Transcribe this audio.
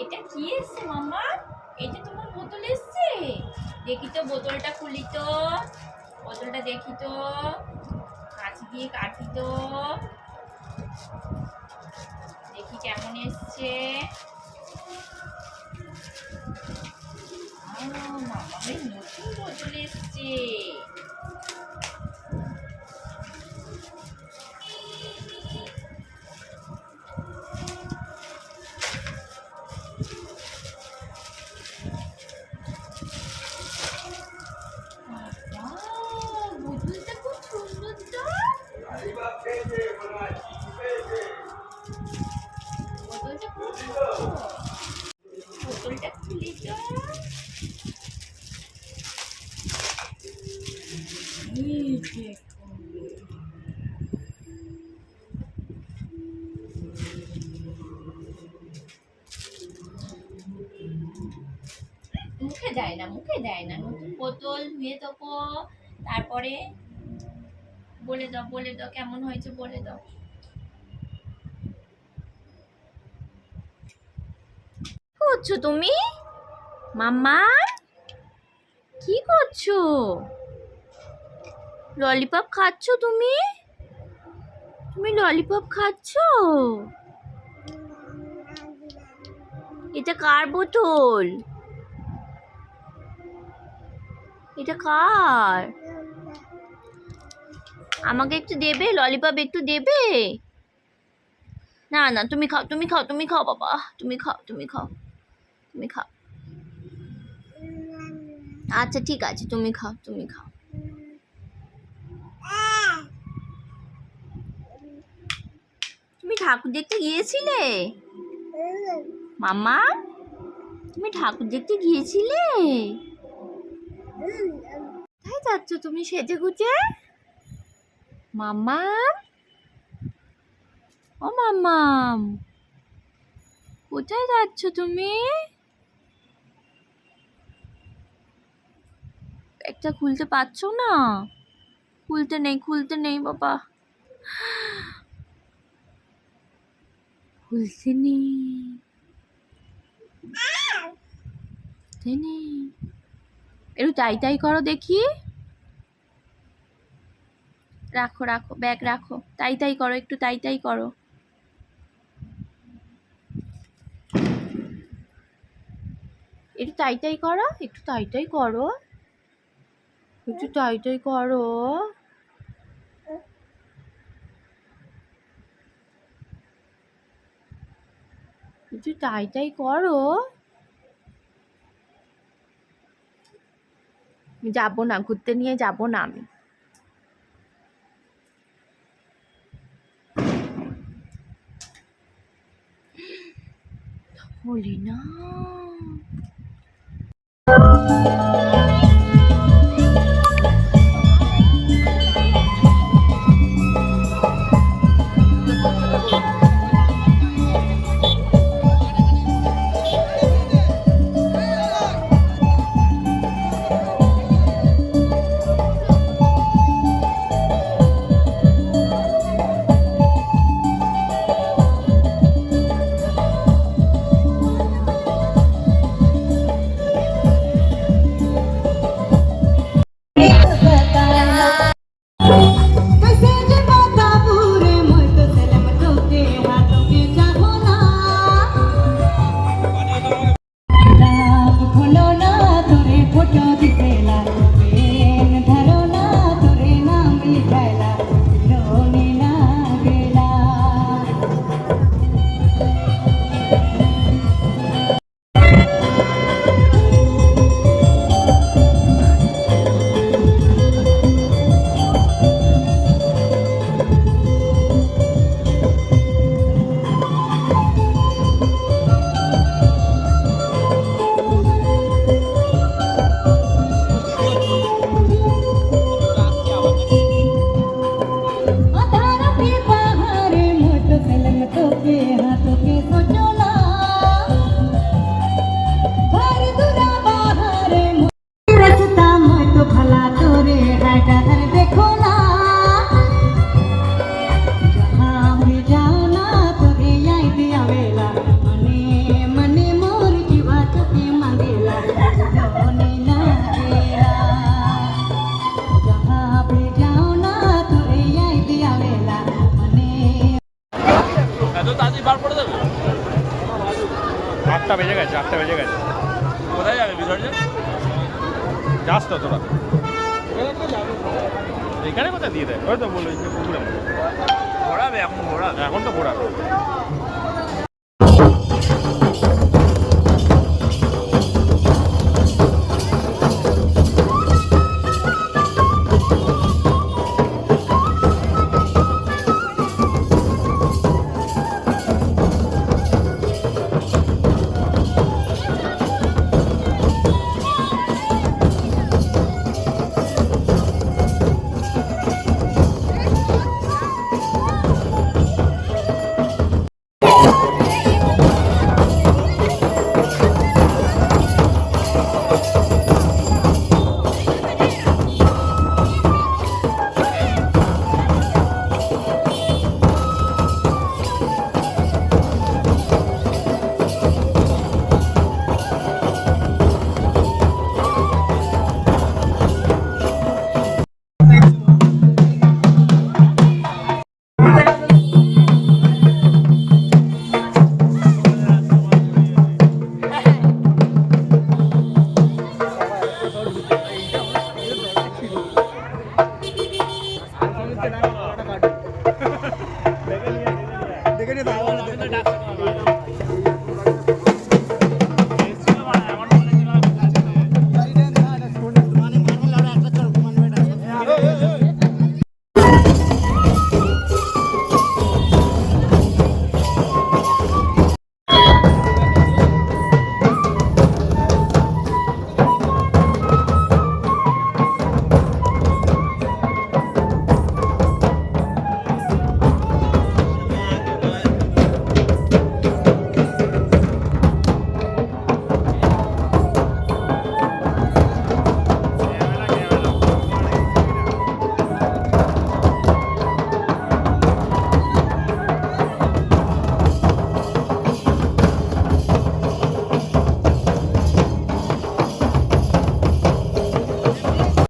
এটা কি এসছে মামা এটা তোমার বোতল এসছে। দেখি তো, বোতলটা খুলি তো। বোতলটা দেখি তো। কাঁচি দিয়ে কাটি তো। দেখি কেমন এসছে। মামামের নতুন বোতল এসছে বাবা, বোতলটা খুব সুন্দর তো বোতলটা খুব সুন্দর বোতলটা খুলি তো এই দেখো। দেয় না, মুখে দেয় না। নতুন বোতল ধুয়ে দেবো, তারপরে বলে দাও বলে দাও, কেমন হয়েছে বলে দাও। করছ তুমি? মাম্মা? কি করছ? ললিপপ খাচ্ছো তুমি? তুমি ললিপপ খাচ্ছো? এটা কার বোতল? এটা কার? আমাকে একটু দেবে? ললিপপ একটু দেবে? না না, তুমি খাও তুমি খাও তুমি খাও, বাবা। তুমি খাও তুমি খাও তুমি খাও। আচ্ছা ঠিক আছে, তুমি খাও তুমি খাও। তুমি ঠাকুর দেখতে গিয়েছিলে? মামা তুমি ঠাকুর দেখতে গিয়েছিলে? যাচ্ছ তুমি সেজে গুজে মাম্মাম? ও মাম্মাম কোথায় যাচ্ছ তুমি? একটা খুলতে পারছ না? খুলতে নেই খুলতে নেই বাবা। খুলতে নেই। খুলতে নেই। একটু তাই তাই করো দেখি। রাখো রাখো ব্যাগ রাখো। তাই তাই করো, একটু তাই তাই করো। একটু তাই তাই করো, একটু তাই তাই করো। একটু তাই তাই করো। একটু তাই তাই করো। যাব না, ঘুরতে নিয়ে যাব না আমি। বলি আটটা বেজে গেছে, আটটা বেজে গেছে। কোথায় যাবে বিসর্জন যাস তো তোরা। এখানে কোথায় দিয়ে দেয়? ওই তো যে ঘোরাবে, এখন ঘোরাবে। এখন তো ঘোরা ಮಾಡ್ತಾರೆ